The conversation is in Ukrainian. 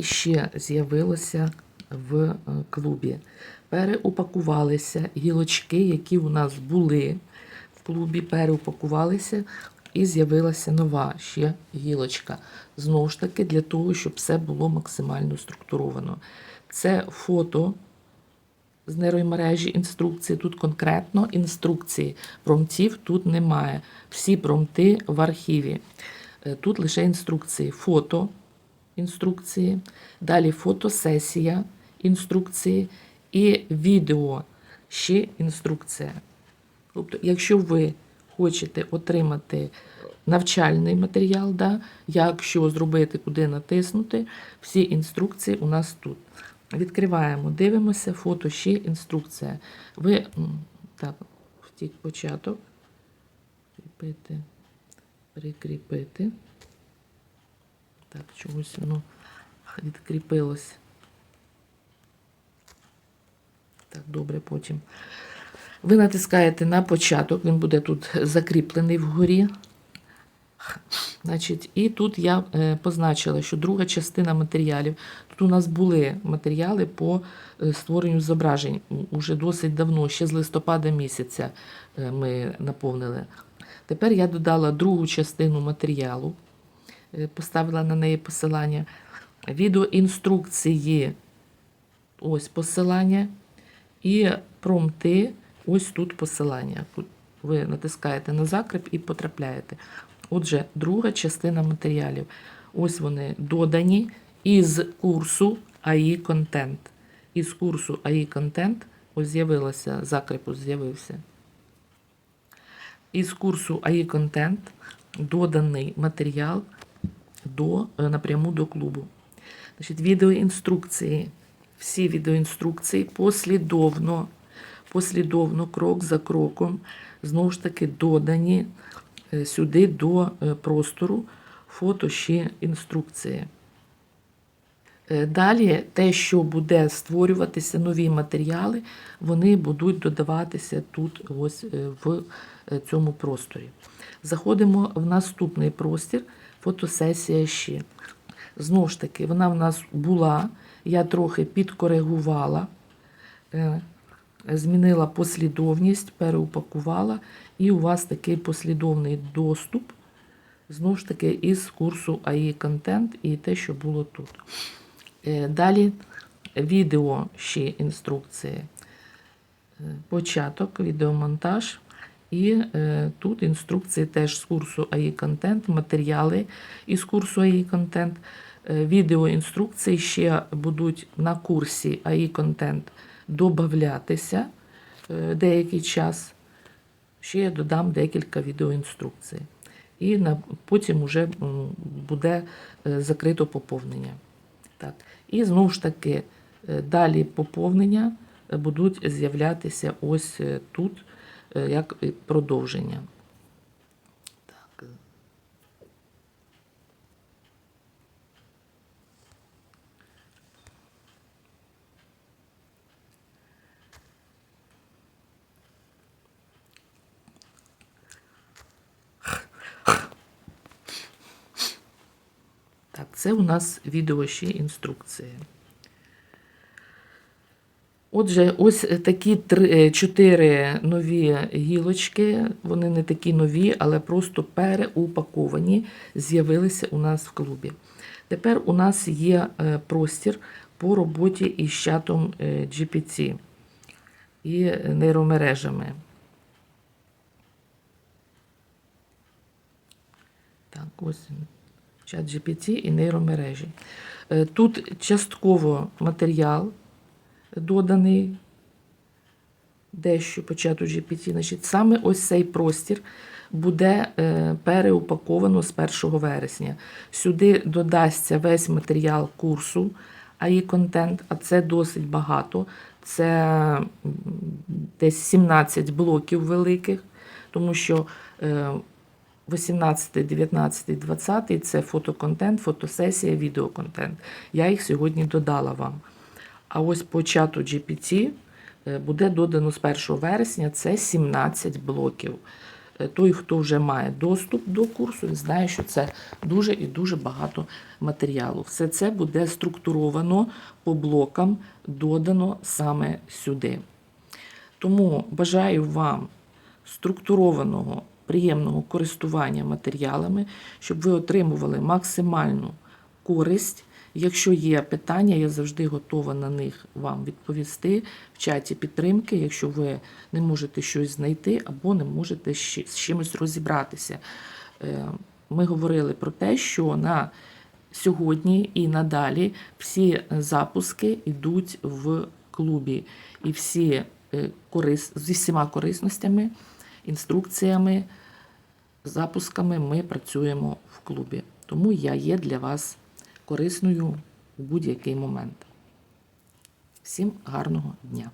ще з'явилося в е, клубі. Переупакувалися гілочки, які у нас були в клубі, переупакувалися і з'явилася нова ще гілочка. Знову ж таки, для того, щоб все було максимально структуровано. Це фото з нейромережі інструкції. Тут конкретно інструкції. Промптів тут немає. Всі промпти в архіві. Е, Тут лише інструкції. Фото інструкції, далі фотосесія інструкції і відео ще інструкція. Тобто, якщо ви хочете отримати навчальний матеріал, да, як що зробити, куди натиснути, всі інструкції у нас тут. Відкриваємо, дивимося, фото ще інструкція. Ви так, втік початок. Кріпити, прикріпити. Так, чогось воно відкріпилось. Так, добре, потім. Ви натискаєте на початок, він буде тут закріплений вгорі. Значить, і тут я е, позначила, що друга частина матеріалів. Тут у нас були матеріали по е, створенню зображень. Уже досить давно, ще з листопада місяця е, ми наповнили. Тепер я додала другу частину матеріалу, поставила на неї посилання. Відеоінструкції, ось посилання. І промти, ось тут посилання. Ви натискаєте на закріп і потрапляєте. Отже, друга частина матеріалів. Ось вони додані із курсу AI Content. Із курсу AI Content ось з'явилося, закріп з'явився. Із курсу AI Content доданий матеріал до, е, напряму до клубу. Значить, відеоінструкції. Всі відеоінструкції послідовно, послідовно, крок за кроком, знову ж таки, додані е, сюди до е, простору фото ще інструкції. Далі те, що буде створюватися нові матеріали, вони будуть додаватися тут, ось в цьому просторі. Заходимо в наступний простір, фотосесія ще. Знову ж таки, вона в нас була, я трохи підкоригувала, е, змінила послідовність, переупакувала, і у вас такий послідовний доступ, знову ж таки, із курсу AI Content і те, що було тут. Е, Далі відео ще інструкції. Е, Початок, відеомонтаж. І е, тут інструкції теж з курсу AI Content, матеріали із курсу AI Content. Е, відеоінструкції ще будуть на курсі AI Content додатися е, деякий час. Ще я додам декілька відеоінструкцій. І на, потім вже буде е, закрито поповнення. Так. І знову ж таки, е, далі поповнення е, будуть з'являтися ось тут, як продовження. Так. Так, це у нас відео ще інструкції. Отже, ось такі три, е, чотири нові гілочки. Вони не такі нові, але просто переупаковані, з'явилися у нас в клубі. Тепер у нас є е, простір по роботі із чатом е, GPT і нейромережами. Так, ось. Чат GPT і нейромережі. Тут частково матеріал доданий, дещо по чату GPT. Значить, саме ось цей простір буде е, переупаковано з 1 вересня. Сюди додасться весь матеріал курсу AI Content, а це досить багато. Це десь 17 блоків великих, тому що е, 18, 19, 20 це фотоконтент, фотосесія, відеоконтент. Я їх сьогодні додала вам. А ось по чату GPT е, буде додано з 1 вересня це 17 блоків. е, той, хто вже має доступ до курсу, він знає, що це дуже і дуже багато матеріалу. Все це буде структуровано по блокам, додано саме сюди. Тому бажаю вам структурованого, приємного користування матеріалами, щоб ви отримували максимальну користь. Якщо є питання, я завжди готова на них вам відповісти в чаті підтримки, якщо ви не можете щось знайти або не можете з чимось розібратися. Е, Ми говорили про те, що на сьогодні і надалі всі запуски йдуть в клубі, і всі е, корис... зі всіма корисностями, інструкціями, запусками ми працюємо в клубі. Тому я є для вас корисною у будь-який момент. Всім гарного дня!